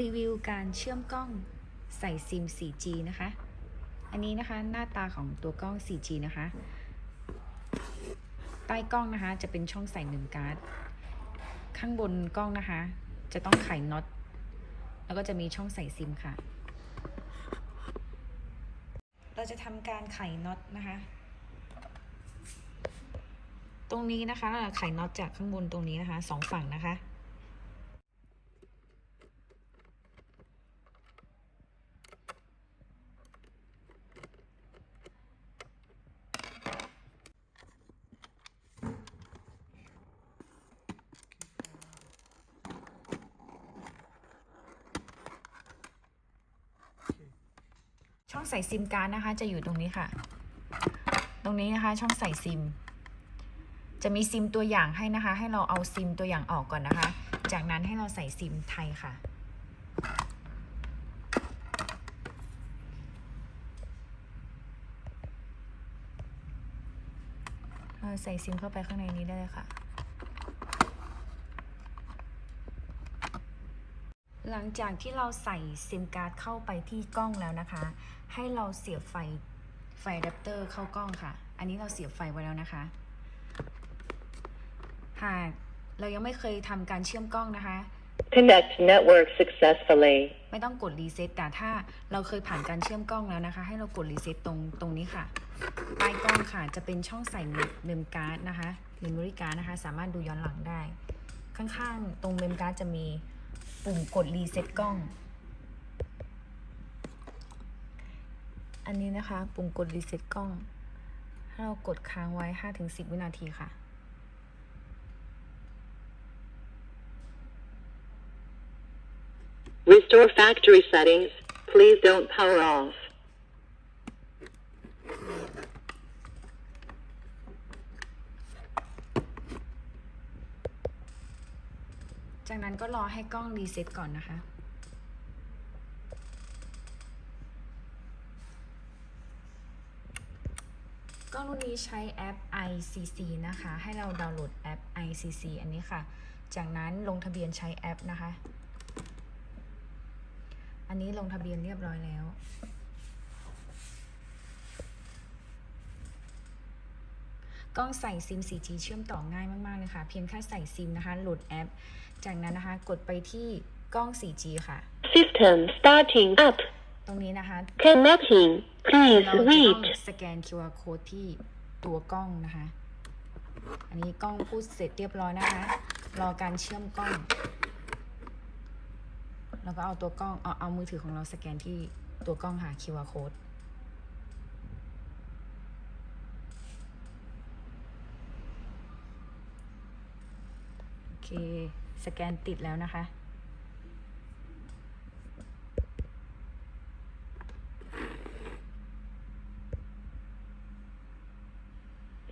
รีวิวการเชื่อมกล้องใส่ซิม 4G นะคะ อันนี้นะคะหน้าตาของตัวกล้อง 4G นะคะ ใต้กล้องนะคะจะเป็นช่องใส่เมมการ์ด ข้างบนกล้องนะคะ จะต้องไขน็อต แล้วก็จะมีช่องใส่ซิมค่ะ เราจะทำการไขน็อตนะคะ ตรงนี้นะคะเราไขน็อตจากข้างบนตรงนี้นะคะสองฝั่งนะคะ ช่องใส่ซิมการ์ดนะคะ จะอยู่ตรงนี้ค่ะ ตรงนี้นะคะ ช่องใส่ซิม จะมีซิมตัวอย่างให้นะคะ ให้เราเอาซิมตัวอย่างออกก่อนนะคะ จากนั้นให้เราใส่ซิมไทยค่ะ ใส่ซิมเข้าไปข้างในนี้ได้เลยค่ะ หลังจากที่เราใส่ซิมการ์ดเข้าไปที่กล้องแล้วนะคะ ให้เราเสียบไฟไฟอะแดปเตอร์เข้ากล้องค่ะ อันนี้เราเสียบไฟไว้แล้วนะคะ หากเรายังไม่เคยทำการเชื่อมกล้องนะคะ Connect network successfully. ไม่ต้องกดรีเซ็ตแต่ถ้าเราเคยผ่านการเชื่อมกล้องแล้วนะคะ ให้เรากดรีเซ็ตตรงตรงนี้ค่ะใต้กล้องค่ะจะเป็นช่องใส่เมมการ์ดนะคะเมมโมรี่การ์ดนะคะ สามารถดูย้อนหลังได้ ข้างๆ ตรงเมมการ์ดจะมี ปุ่มกดรีเซ็ตกล้อง อันนี้นะคะ ปุ่มกดรีเซ็ตกล้องให้เรากดค้างไว้ 5-10 วินาทีค่ะ Restore factory settings. Please don't power off. จากนั้นก็รอให้กล้องรีเซ็ตก่อนนะคะ กล้องรุ่นนี้ใช้แอป ICC นะคะ ให้เราดาวน์โหลดแอป ICC อันนี้ค่ะ จากนั้นลงทะเบียนใช้แอปนะคะ อันนี้ลงทะเบียนเรียบร้อยแล้ว กล้องใส่ซิม 4G เชื่อมต่อง่ายมากๆเลยค่ะเพียงแค่ใส่ซิมนะคะ โหลดแอป จากนั้นนะคะ กดไปที่กล้อง 4G ค่ะ System starting up. ตรงนี้นะคะ Connecting. Please เราจะต้อง reach. สแกน QR code ที่ตัวกล้องนะคะ อันนี้กล้องพูดเสร็จเรียบร้อยนะคะ รอการเชื่อมกล้อง แล้วก็เอาตัวกล้องเอาเอามือถือของเราสแกนที่ตัวกล้องหา QR code เค สแกนติดแล้วนะคะ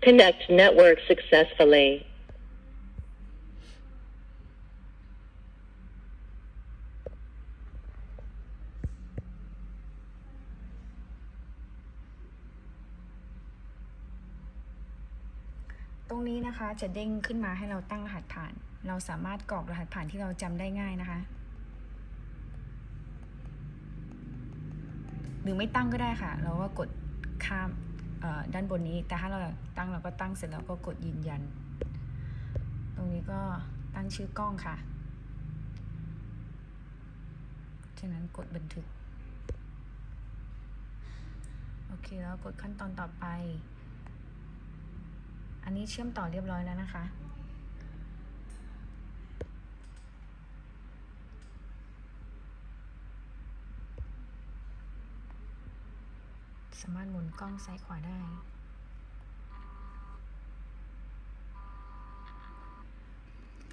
Connect network successfully. รงนี้นะคะจะเด้งขึ้นมาให้เราตั้งรหัสผ่าน เราสามารถกรอกรหัสผ่านที่เราจำได้ง่ายนะคะ หรือไม่ตั้งก็ได้ค่ะ เราก็กดข้ามด้านบนนี้ แต่ถ้าเราตั้งเราก็ตั้งเสร็จแล้วก็กดยืนยัน ตรงนี้ก็ตั้งชื่อกล้องค่ะ จากนั้นกดบันทึก โอเคแล้วกดขั้นตอนต่อไป อันนี้เชื่อมต่อเรียบร้อยแล้วนะคะ สามารถหมุนกล้องซ้ายขวาได้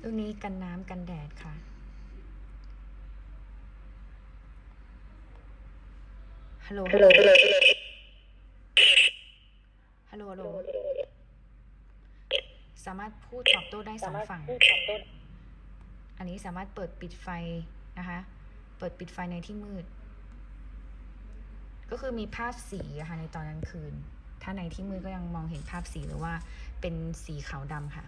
รุ่นนี้กันน้ำกันแดดค่ะ ฮัลโหลฮัลโหลฮัลโหลฮัลโหล สามารถพูดตอบโต้ได้สองฝั่ง อันนี้สามารถเปิดปิดไฟนะคะ เปิดปิดไฟในที่มืด ก็คือมีภาพสีอะค่ะในตอนกลางคืน ถ้าในที่มืดก็ยังมองเห็นภาพสีหรือว่าเป็นสีขาวดำค่ะ